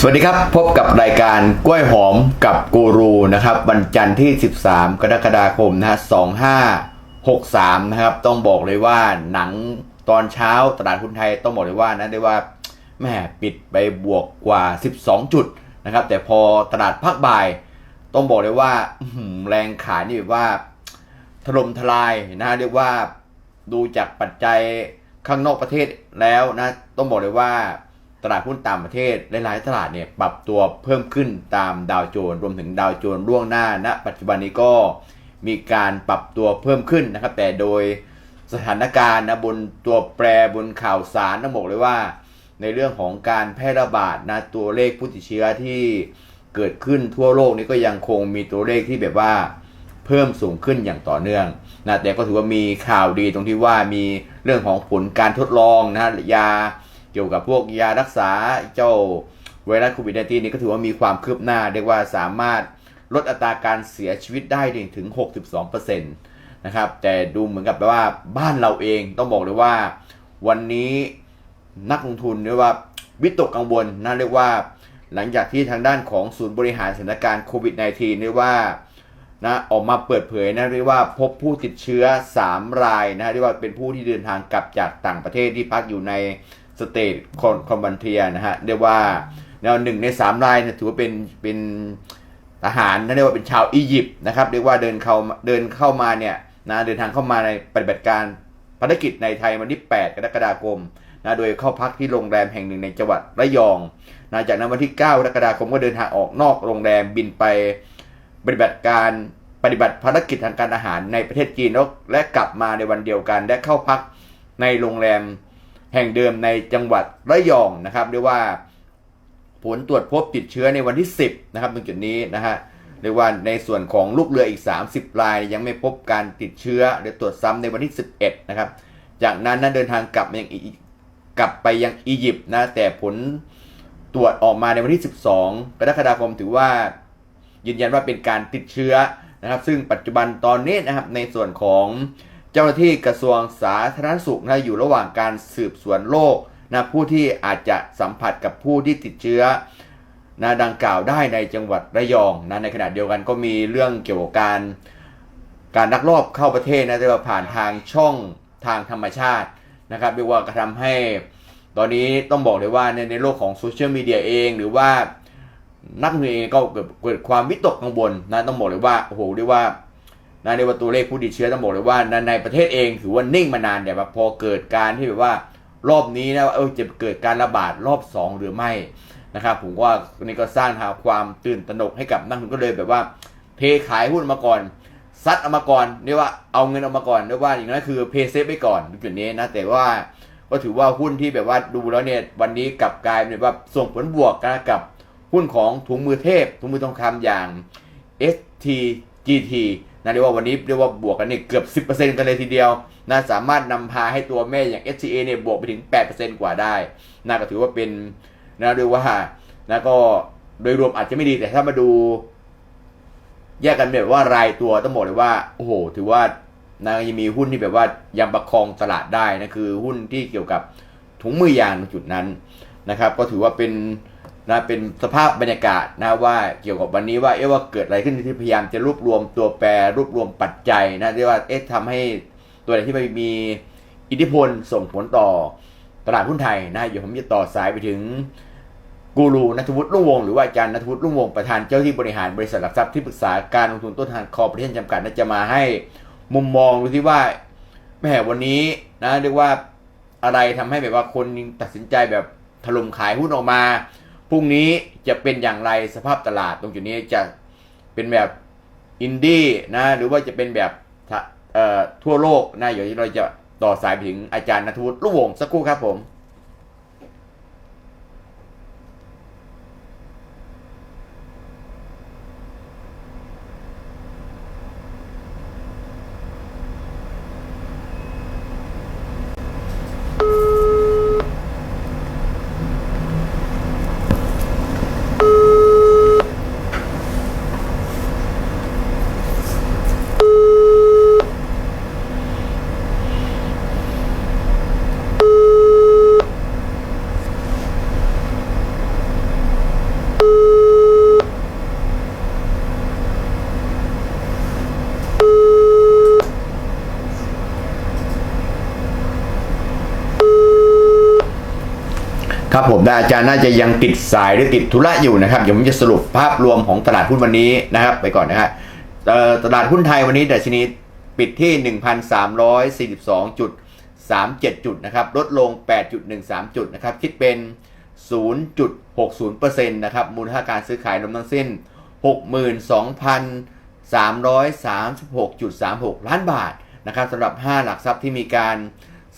สวัสดีครับ พบกับรายการกล้วยหอมกับกูรูนะครับ วันจันทร์ที่ 13 กรกฎาคมนะฮะ2563 นะครับ ต้องบอกเลยว่าหนังตอนเช้าตลาดหุ้นไทยต้องบอกเลยว่านะได้ว่าแม่ปิดไปบวกกว่า 12 จุดนะครับ แต่พอตลาดภาคบ่าย ต้องบอกเลยว่าแรงขายนี่ว่าถล่มทลายนะเรียกว่าดูจากปัจจัยข้างนอกประเทศแล้วนะ ต้องบอกเลยว่า ตลาดหุ้นต่างประเทศหลายๆตลาดเนี่ยปรับตัวเพิ่มขึ้นตามดาวโจนส์รวมถึงดาวโจนส์ล่วงหน้าณปัจจุบันนี้ก็มีการปรับตัวเพิ่มขึ้นนะครับ แต่โดยสถานการณ์นะบนตัวแปรบนข่าวสารต้องบอกเลยว่า ในเรื่องของการแพร่ระบาดนะตัวเลขผู้ติดเชื้อที่เกิดขึ้นทั่วโลกนี้ก็ยังคงมีตัวเลขที่แบบว่าเพิ่มสูงขึ้นอย่างต่อเนื่องนะแต่ก็ถือว่ามีข่าวดีตรงที่ว่ามีเรื่องของผลการทดลองนะยา กี่ยวกับพวกยารักษาเจ้าไวรัสโควิด -19 นี่ก็ถือว่ามีความคืบหน้าเรียกว่าสามารถลดอัตราการเสียชีวิตได้ถึง 62%นะครับแต่ดูเหมือนกับว่าบ้านเราเองต้องบอกเลยว่า วันนี้นักลงทุนเรียกว่าวิตกกังวลนะเรียกว่า หลังจากที่ทางด้านของศูนย์บริหารสถานการณ์โควิด -19 เรียกว่านะออกมาเปิดเผยนะเรียกว่าพบผู้ติดเชื้อ 3 รายนะเรียกว่าเป็นผู้ที่เดินทางกลับจากต่างประเทศที่พักอยู่ใน สเตทคอนคอมบันเทียนะฮะเรียกว่าแนวหนึ่งในสามรายเนี่ยถือว่าเป็นเป็นทหารนะเรียกว่าเป็นชาวอียิปต์นะครับเรียกว่าเดินเข้าเดินเข้ามาเนี่ยนะเดินทางเข้ามาในปฏิบัติการภารกิจในไทยวันที่ 8 กรกฎาคมนะโดยเข้าพักที่โรงแรมแห่งหนึ่งในจังหวัดระยองนะจากนั้นวันที่ 9 กรกฎาคมก็เดินทางออกนอกโรงแรมบินไปปฏิบัติการปฏิบัติภารกิจทางการอาหารในประเทศจีนและกลับมาในวันเดียวกัน และเข้าพักในโรงแรม แห่งเดิมในจังหวัดระยองนะครับเรียกว่าผลตรวจพบติดเชื้อในวันที่ 10นะครับตรงจุดนี้นะฮะเรียกว่าในส่วนของลูกเรืออีก 30ราย ยังไม่พบการติดเชื้อหรือตรวจซ้ำในวันที่ 11นะครับจากนั้นนั้นเดินทางกลับมายังกลับไปยังอียิปต์นะแต่ผลตรวจออกมาในวันที่ 12กรกฎาคมถือว่ายืนยันว่าเป็นการติดเชื้อนะครับ ซึ่งปัจจุบันตอนนี้นะครับในส่วนของ เจ้าหน้าที่กระทรวงสาธารณสุขนะอยู่ระหว่างการสืบสวนโรคนะผู้ที่อาจจะสัมผัสกับผู้ที่ติดเชื้อนะดังกล่าวได้ในจังหวัดระยองนะในขณะเดียวกันก็มีเรื่องเกี่ยวกับการการลักลอบเข้าประเทศนะแต่ว่าผ่านทางช่องทางธรรมชาตินะครับเรียกว่ากระทำให้ ตอนนี้ต้องบอกเลยว่าในในโลกของโซเชียลมีเดียเองหรือว่านักเรียนเองก็เกิดเกิดความวิตกกังวลนะต้องบอกเลยว่าโอ้โหเรียกว่า นะเรียกว่าตัวเลขผู้ติดเชื้อต้องบอกเลยว่าในในประเทศเองถือว่านิ่งมานานแต่ว่าพอเกิดการที่แบบว่ารอบนี้นะเออจะเกิดการระบาดรอบ 2 หรือไม่นะครับผมว่านี่ก็สร้างทาความตื่นตระหนกให้กับนักลงทุนก็เลยแบบว่า เทขายหุ้นมาก่อนซัดเอามาก่อนเรียกว่าเอาเงินเอามาก่อนเรียกว่าอย่างนั้นคือเพย์เซฟไปก่อนจุดนี้นะแต่ว่าก็ถือว่าหุ้นที่แบบว่าดูแล้วเนี่ยวันนี้กลับกลายเป็นว่าส่งผลบวกนกับหุ้นของถุงมือเทพถุงมือทองคำอย่าง STGT นะเรียกว่าวันนี้เรียกว่าบวกกันเนี่ยเกือบ 10%กันเลยทีเดียวนะสามารถนำพาให้ตัวแม่อย่าง SCA เนี่ยบวกไปถึง 8%กว่าได้นะก็ถือว่าเป็นนะเรียกว่านะก็โดยรวมอาจจะไม่ดีแต่ถ้ามาดู แยกกันแบบว่ารายตัวต้องบอกเลยว่าโอ้โห ถือว่านะยังมีหุ้นที่แบบว่ายังประคองตลาดได้นะคือหุ้นที่เกี่ยวกับถุงมือยางจุดนั้นนะครับ ก็ถือว่าเป็น นะเป็นสภาพบรรยากาศนะว่าเกี่ยวกับวันนี้ว่าเอ๊ะว่าเกิดอะไรขึ้นที่พยายามจะรวบรวมตัวแปรรวบรวมปัจจัยนะเรียกว่าเอ๊ะทำให้ตัวไหนที่มันมีอิทธิพลส่งผลต่อตลาดหุ้นไทยนะเดี๋ยวผมจะต่อสายไปถึงกูรูนัทวุฒิรุ่งวงหรือว่าอาจารย์นัทวุฒิรุ่งวงประธานเจ้าที่บริหารบริษัทหลักทรัพย์ที่ปรึกษาการลงทุนต้นทางคอร์ปอเรชั่นจำกัดนะจะมาให้มุมมองดูที่ว่าแม่วันนี้นะเรียกว่าอะไรทำให้แบบว่าคนตัดสินใจแบบถล่มขายหุ้นออกมา พรุ่งนี้จะเป็นอย่างไรสภาพตลาดตรงจุดนี้จะเป็นแบบอินดี้นะหรือว่าจะเป็นแบบทั่วโลกนะเดี๋ยวเราจะต่อสายไปถึงอาจารย์นัทวุฒิลูกวงสักครู่ครับผม แต่อาจารย์น่าจะยังติดสายหรือติดธุระอยู่นะครับเดี๋ยวผมจะสรุปภาพรวมของตลาดหุ้นวันนี้นะครับ ไปก่อนนะครับตลาดหุ้นไทยวันนี้ดัชนีปิดที่ 1,342.37 จุดนะครับลดลง 8.13 จุดนะครับคิดเป็น 0.60%นะครับมูลค่าการซื้อขายรวมทั้งสิ้น 62,336.36 ล้านบาทนะครับสำหรับ 5 หลักทรัพย์ที่มีการ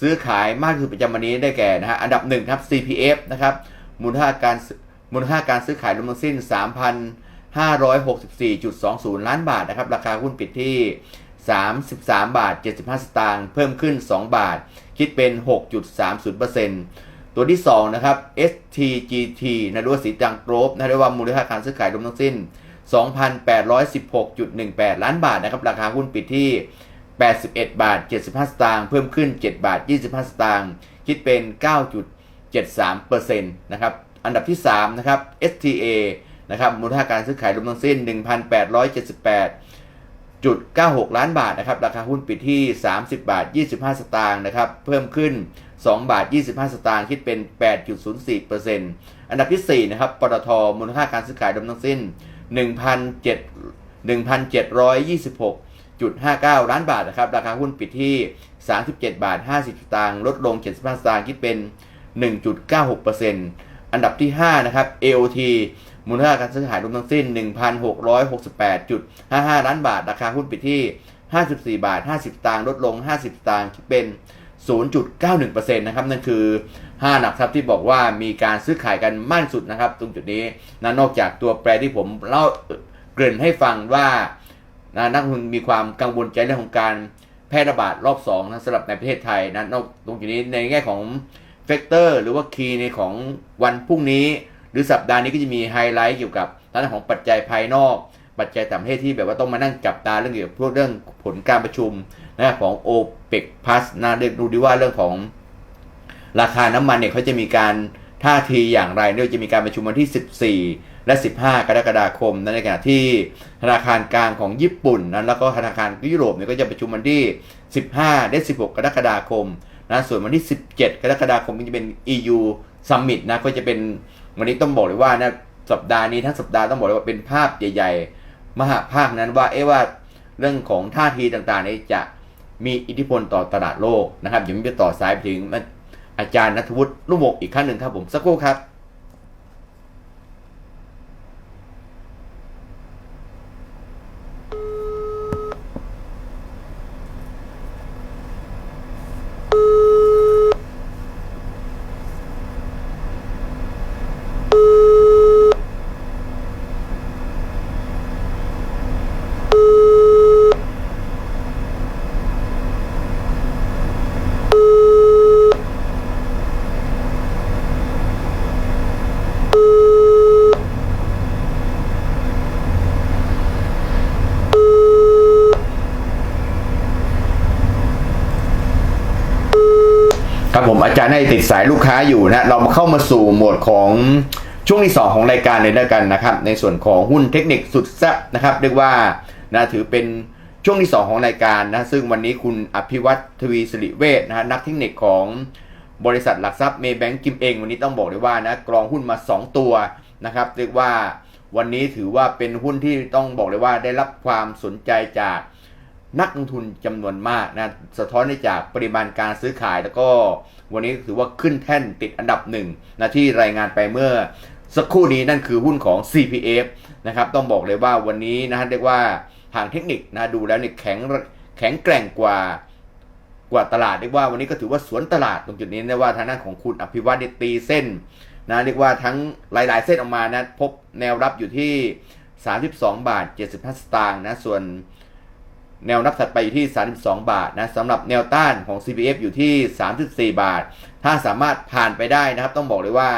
ซื้อขายมากที่สุดประจำวันนี้ได้แก่นะฮะอันดับ1ครับ CPF นะครับมูลค่าการมูลค่าการซื้อขายรวมทั้งสิ้น 3,564.20 ล้านบาทนะครับราคาหุ้นปิดที่ 33 บาท 75 สตางค์เพิ่มขึ้น 2 บาท คิดเป็น 6.30%ตัวที่ 2 นะครับ STGT นะด้วยสีจังโกรบนะเรียกว่ามูลค่าการซื้อขายรวมทั้งสิ้น 2,816.18 ล้านบาทนะครับราคาหุ้นปิดที่ 81 บาท 75 สตางค์เพิ่มขึ้น 7 บาท 25 สตางค์คิดเป็น 9.73%นะครับอันดับที่ 3 นะครับ STA นะครับมูลค่าการซื้อขายรวมทั้งสิ้น 1,878จุด96 ล้านบาทนะครับราคาหุ้นปิดที่ 30 บาท 25 สตางค์นะครับเพิ่มขึ้น 2 บาท 25 สตางค์คิดเป็น 8.04%อันดับที่ 4 นะครับปตทมูลค่าการซื้อขายรวมทั้งสิ้น 1,726 1.59 ล้านบาทนะครับ ราคาหุ้นปิดที่ 37 บาท 50 สตางค์ ลดลง 75 สตางค์ คิดเป็น 1.96%อันดับที่ 5 นะครับ AOT มูลค่าการซื้อขายรวมทั้งสิ้น 1,668.55 ล้านบาท ราคาหุ้นปิดที่ 54 บาท 50 สตางค์ ลดลง 50 สตางค์คิดเป็น 0.91%นะครับ นั่นคือ 5 หลักทรัพย์ที่บอกว่ามีการซื้อขายกันมากสุดนะครับ ตรงจุดนี้นะนอกจากตัวแปรที่ผมเล่าเกริ่นให้ฟังว่า นะนักลงทุนมีความกังวลใจเรื่องของการแพร่ระบาดรอบ2นะสำหรับในประเทศไทยนะนอกตรงจุดนี้ในแง่ของเฟกเตอร์หรือว่าคีย์ในของวันพรุ่งนี้ หรือสัปดาห์นี้ก็จะมีไฮไลท์เกี่ยวกับด้านของปัจจัยภายนอก ปัจจัยต่างประเทศที่แบบว่าต้องมานั่งจับตาเรื่องเกี่ยวกับพวกเรื่องผลการประชุมนะของ o p e c Plus นะเรียกดูดีว่าเรื่องของราคาน้ำมันเนี่ยเขาจะมีการ ท่าทีอย่างไรเนี่ยจะมีการประชุมวันที่ 14 และ 15 กรกฎาคมนั่นในขณะที่ธนาคารกลางของญี่ปุ่นนั้นแล้วก็ธนาคารยุโรปเนี่ยก็จะประชุมวันที่ 15 และ 16 กรกฎาคมนะส่วนวันที่ 17 กรกฎาคมก็จะเป็น EU Summit นะก็จะเป็นวันนี้ต้องบอกเลยว่านะสัปดาห์นี้ทั้งสัปดาห์ต้องบอกเลยว่าเป็นภาพใหญ่ ๆ มหาภาคนั้นว่าเอ๊ะว่าเรื่องของท่าทีต่างๆนี้จะมีอิทธิพลต่อตลาดโลกนะครับเดี๋ยวมจะต่อสายไปถึง อาจารย์นัทวุฒิลุ่มวกอีกครั้งหนึ่งครับผมสักครู่ครับ ครับผม อาจารย์ให้ติดสายลูกค้าอยู่นะเรามาเข้ามาสู่หมวดของช่วงที่ 2 ของรายการเลยแล้วกันนะครับ ในส่วนของหุ้นเทคนิคสุดแซ่บนะครับเรียกว่านะถือเป็นช่วงที่ 2 ของรายการนะซึ่งวันนี้คุณอภิวัตทวีสิริเวชนะฮะนักเทคนิคของบริษัทหลักทรัพย์เมย์แบงก์กิมเอง วันนี้ต้องบอกเลยว่านะกรองหุ้นมา 2 ตัวนะครับเรียกว่าวันนี้ถือว่าเป็นหุ้นที่ต้องบอกเลยว่าได้รับความสนใจจาก นักลงทุนจำนวนมากนะสะท้อนได้จากปริมาณการซื้อขายแล้วก็วันนี้ถือว่าขึ้นแท่นติดอันดับหนึ่งนะที่รายงานไปเมื่อสักครู่นี้นั่นคือหุ้นของ CPF นะครับต้องบอกเลยว่าวันนี้นะฮะเรียกว่าทางเทคนิคนะดูแล้วเนี่ยแข็งแข็งแกร่งกว่ากว่าตลาดเรียกว่าวันนี้ก็ถือว่าสวนตลาดตรงจุดนี้นะว่าทางด้านของคุณอภิวัตเนี่ยตีเส้นนะเรียกว่าทั้งหลาย ๆ เส้นออกมานะพบแนวรับอยู่ที่ 32 บาท 75 สตางค์นะส่วน แนวรับถัดไปอยู่ที่ 32 บาทนะสำหรับแนวต้านของ CPF อยู่ที่ 34 บาท ถ้าสามารถผ่านไปได้นะครับ ต้องบอกเลยว่า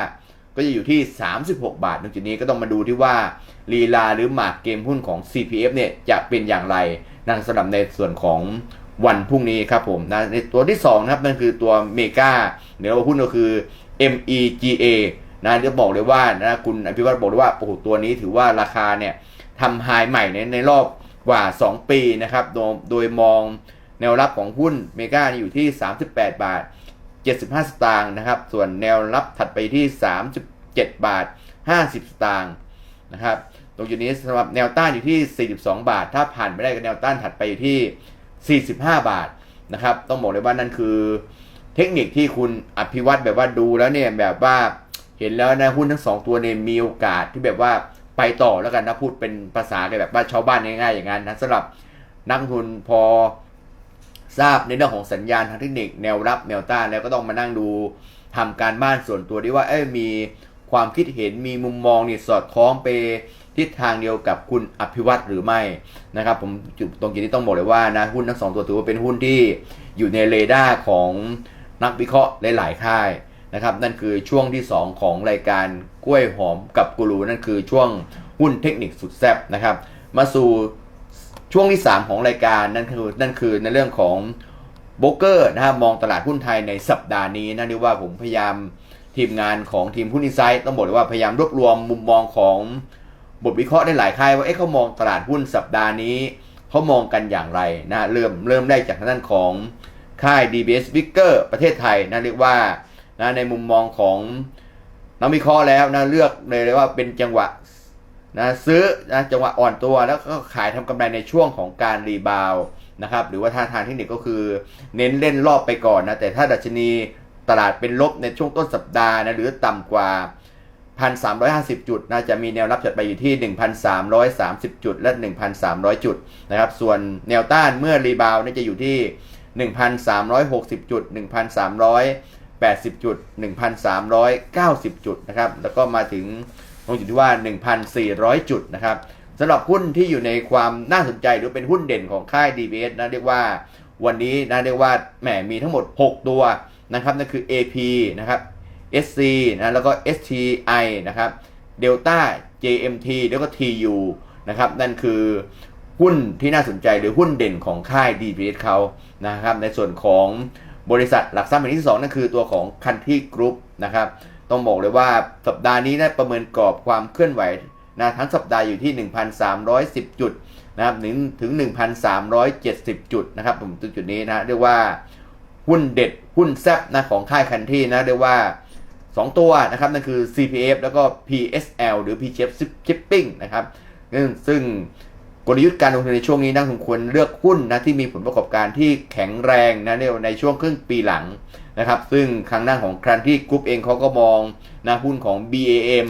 ก็จะอยู่ที่ 36 บาทตรงจุดนี้ก็ต้องมาดูที่ว่าลีลาหรือหมากเกมหุ้นของ CPF เนี่ยจะเป็นอย่างไรนะสำหรับในส่วนของวันพรุ่งนี้ครับผมนะในตัวที่2นะครับนั่นคือตัวเมกาเดี๋ยวเราหุ้นก็คือ MEGA นะจะบอกเลยว่านะคุณอภิวัตบอกเลยว่าโอ้โหตัวนี้ถือว่าราคาเนี่ยทำไฮใหม่ในในรอบ กว่า 2 ปีนะครับ โดยมองแนวรับของหุ้นเมกาอยู่ที่ 38 บาท 75 สตางค์นะครับ ส่วนแนวรับถัดไปที่ 37 บาท 50 สตางค์นะครับ ตรงจุดนี้สำหรับแนวต้านอยู่ที่ 42 บาท ถ้าผ่านไม่ได้ก็แนวต้านถัดไปอยู่ที่ 45 บาทนะครับ ต้องบอกเลยว่านั่นคือ เทคนิคที่คุณอภิวัตแบบว่าดูแล้วเนี่ยแบบว่าเห็นแล้วนะหุ้นทั้งสองตัวเนี่ยมีโอกาสที่แบบว่า ไปต่อแล้วกันนะพูดเป็นภาษาแบบว่าชาวบ้านง่ายๆอย่างนั้นนะสำหรับนักทุนพอทราบในเรื่องของสัญญาณทางเทคนิคแนวรับแนวต้านแล้วก็ต้องมานั่งดูทำการบ้านส่วนตัวดีว่าเอ้มีความคิดเห็นมีมุมมองเนี่ยสอดคล้องไปทิศทางเดียวกับคุณอภิวัตรหรือไม่นะครับ ผมจุดตรงจุดนี้ต้องบอกเลยว่านะหุ้นทั้งสองตัวถือว่าเป็นหุ้นที่อยู่ในเรดาร์ของนักวิเคราะห์หลายๆค่าย นะครับนั่นคือช่วงที่ 2 ของรายการกล้วยหอมกับกูรูนั่นคือช่วงหุ้นเทคนิคสุดแซ่บนะครับ มาสู่ช่วงที่ 3 ของรายการนั่นคือนั่นคือในเรื่องของโบกเกอร์นะครับมองตลาดหุ้นไทยในสัปดาห์นี้นะเรียกว่าผมพยายามทีมงานของทีมหุ้นอินไซต์ต้องบอกเลยว่าพยายามรวบรวมมุมมองของบทวิเคราะห์ได้หลายค่ายว่าเอ๊ะเขามองตลาดหุ้นสัปดาห์นี้เขามองกันอย่างไรนะเริ่มเริ่มได้จากทางด้านของค่าย DBS w i c k e r ประเทศไทยนะเรียกว่า นะในมุมมองของนักวิเคราะห์แล้วนะเลือกเลยเลยว่าเป็นจังหวะนะซื้อนะจังหวะอ่อนตัวแล้วก็ขายทำกำไรในช่วงของการรีบาวด์นะครับหรือว่าท่าทางเทคนิคก็คือเน้นเล่นรอบไปก่อนนะแต่ถ้าดัชนีตลาดเป็นลบในช่วงต้นสัปดาห์นะหรือต่ำกว่า 1,350 จุดนะจะมีแนวรับจัดไปอยู่ที่ 1,330 จุด และ 1,300 จุดนะครับส่วนแนวต้านเมื่อรีบาวด์เนี่จะอยู่ที่ 1,360 จุด 80 จุด 1,390 จุดนะครับ แล้วก็มาถึงตรงจุดที่ว่า 1,400 จุดนะครับสำหรับหุ้นที่อยู่ในความน่าสนใจหรือเป็นหุ้นเด่นของค่าย DBS นะเรียกว่าวันนี้นะเรียกว่าแหมมีทั้งหมด 6 ตัวนะครับนั่นคือ AP นะครับ SC นะแล้วก็ STI นะครับ Delta JMT แล้วก็ TU นะครับนั่นคือหุ้นที่น่าสนใจหรือหุ้นเด่นของค่าย DBS เขานะครับในส่วนของ บริษัทหลักทรัพย์แห่งที่ 2 นั่นคือตัวของ Country Group นะครับ ต้องบอกเลยว่าสัปดาห์นี้นะประเมินกรอบความเคลื่อนไหวนะทั้งสัปดาห์อยู่ที่ 1,310 จุดนะครับถึงถึง 1,370 จุดนะครับผมจุดนี้นะเรียกว่าหุ้นเด็ดหุ้นแซบนะของค่ายคันที่นะเรียกว่า 2 ตัวนะครับนั่นคือ CPF แล้วก็ PSL หรือ p c h Shipping นะครับซึ่ง กลยุทธ์การลงทุนในช่วงนี้นักลงทุนควรเลือกหุ้นนะที่มีผลประกอบการที่แข็งแรงนะในช่วงครึ่งปีหลังนะครับ ซึ่งทางด้านของครันที่กรุ๊ปเองเขาก็มองนะหุ้นของ BAM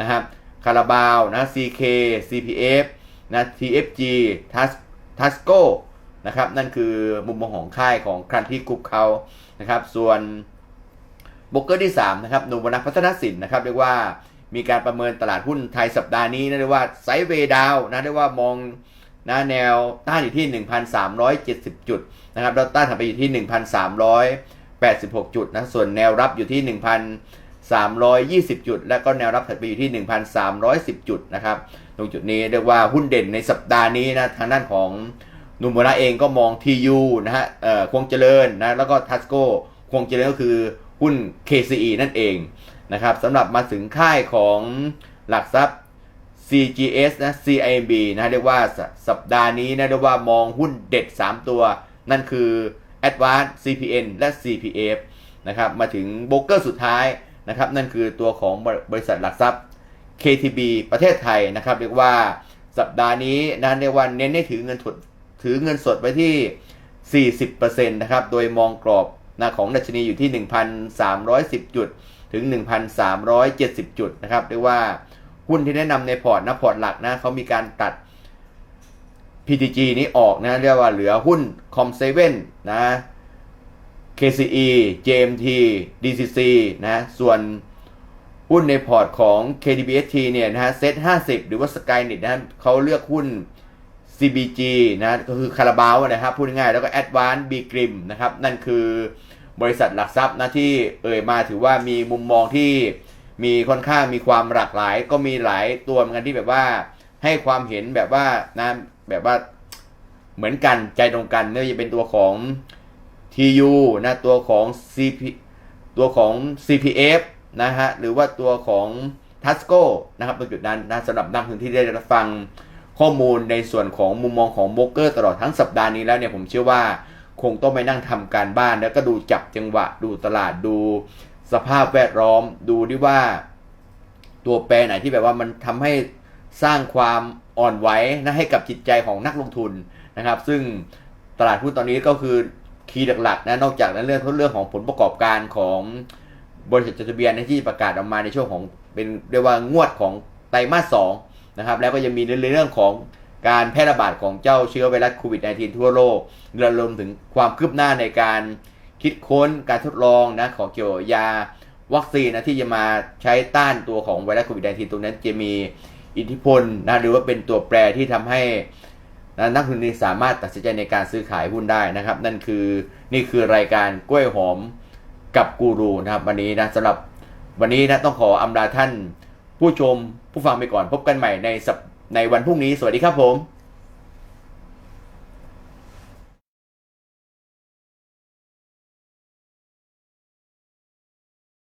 นะครับคาราบาวนะ CK CPF นะ TFG Tasco นะครับนั่นคือมุมมองของค่ายของครันที่กรุ๊ปเขานะครับ ส่วนบล็อกเกอร์ที่3นะครับนุวนักพัฒนสินนะครับเรียกว่า มีการประเมินตลาดหุ้นไทยสัปดาห์นี้นะเรียกว่าไซด์เวดาวนะเรียกว่ามองนะแนวต้านอยู่ที่ 1,370 จุดนะครับแล้วต้านถัดไปอยู่ที่ 1,386 จุดนะส่วนแนวรับอยู่ที่ 1,320 จุด และก็แนวรับถัดไปอยู่ที่ 1,310 จุดนะครับตรงจุดนี้เรียกว่าหุ้นเด่นในสัปดาห์นี้นะทางด้านของนุมโมระเองก็มอง TU นะฮะเอ่อคงเจริญนะแล้วก็ทัสโก้คงเจริญก็คือหุ้น KCE นั่นเอง นะครับสำหรับมาถึงค่ายของหลักทรัพย์ CGS นะ CIMB นะเรียกว่าสัปดาห์นี้นะเรียกว่ามองหุ้นเด็ด 3 ตัว นั่นคือ Advance CPN และ CPF นะครับมาถึงโบรกเกอร์สุดท้ายนะครับนั่นคือตัวของบริษัทหลักทรัพย์ KTB ประเทศไทยนะครับเรียกว่าสัปดาห์นี้นะเรียกว่าเน้นให้ถือเงินสดถือเงินสดไว้ที่ 40%นะครับโดยมองกรอบนะของดัชนีอยู่ที่ 1,310 จุด ถึง 1,370 จุดนะครับเรียกว่าหุ้นที่แนะนำในพอร์ตนะพอร์ตหลักนะเขามีการตัด PTG นี้ออกนะเรียกว่าเหลือหุ้น Com7 นะ KCE JMT DCC นะส่วนหุ้นในพอร์ตของ KDBST เนี่ยนะฮะเซ็ต50 หรือว่า Skynet นะเขาเลือกหุ้น CBG นะก็คือคาราบาวนะครับพูดง่ายๆแล้วก็ Advance B Grim นะครับ นั่นคือ บริษัทหลักทรัพย์นะที่เอ่ยมาถือว่ามีมุมมองที่มีค่อนข้างมีความหลากหลาย ก็มีหลายตัวเหมือนกันที่แบบว่าให้ความเห็นแบบว่านะแบบว่าเหมือนกันใจตรงกันไม่ว่าจะเป็นตัวของ TU นะตัวของ CP ตัวของ CPF นะฮะหรือว่าตัวของ Tasco นะครับตรงจุดนั้นนะสำหรับนักลงทุนที่ได้รับฟังข้อมูลในส่วนของมุมมองของโบรกเกอร์ตลอดทั้งสัปดาห์นี้แล้วเนี่ยผมเชื่อว่า คงต้องไปนั่งทำการบ้าน แล้วก็ดูจับจังหวะ ดูตลาดดูสภาพแวดล้อม ดูดิว่า ตัวแปรไหนที่แบบว่ามันทำให้สร้างความอ่อนไหวนะให้กับจิตใจของนักลงทุนนะครับ ซึ่งตลาดหุ้นตอนนี้ก็คือคีย์หลักๆนะนอกจากนั้นเรื่องเรื่องของผลประกอบการของบริษัทจดทะเบียนที่ประกาศออกมาในช่วงของเป็นเรียกว่างวดของไตรมาสสองนะครับแล้วก็ยังมีในเรื่องของ การแพร่ระบาดของเจ้าเชื้อไวรัสโควิด -19 ทั่วโลกและรวมถึงความคืบหน้าในการคิดค้นการทดลองนะของเกี่ยวกับยาวัคซีนนะที่จะมาใช้ต้านตัวของไวรัสโควิด -19 ตรงนั้นจะมีอิทธิพลนะหรือว่าเป็นตัวแปรที่ทำให้นะนักลงทุนสามารถตัดสินใจในการซื้อขายหุ้นได้นะครับ นั่นคือนี่คือรายการกล้วยหอมกับกูรูนะครับวันนี้นะสำหรับวันนี้นะต้องขออำลาท่าน ผู้ชมผู้ฟังไปก่อนพบกันใหม่ในสัป ในวันพรุ่งนี้ สวัสดีครับผม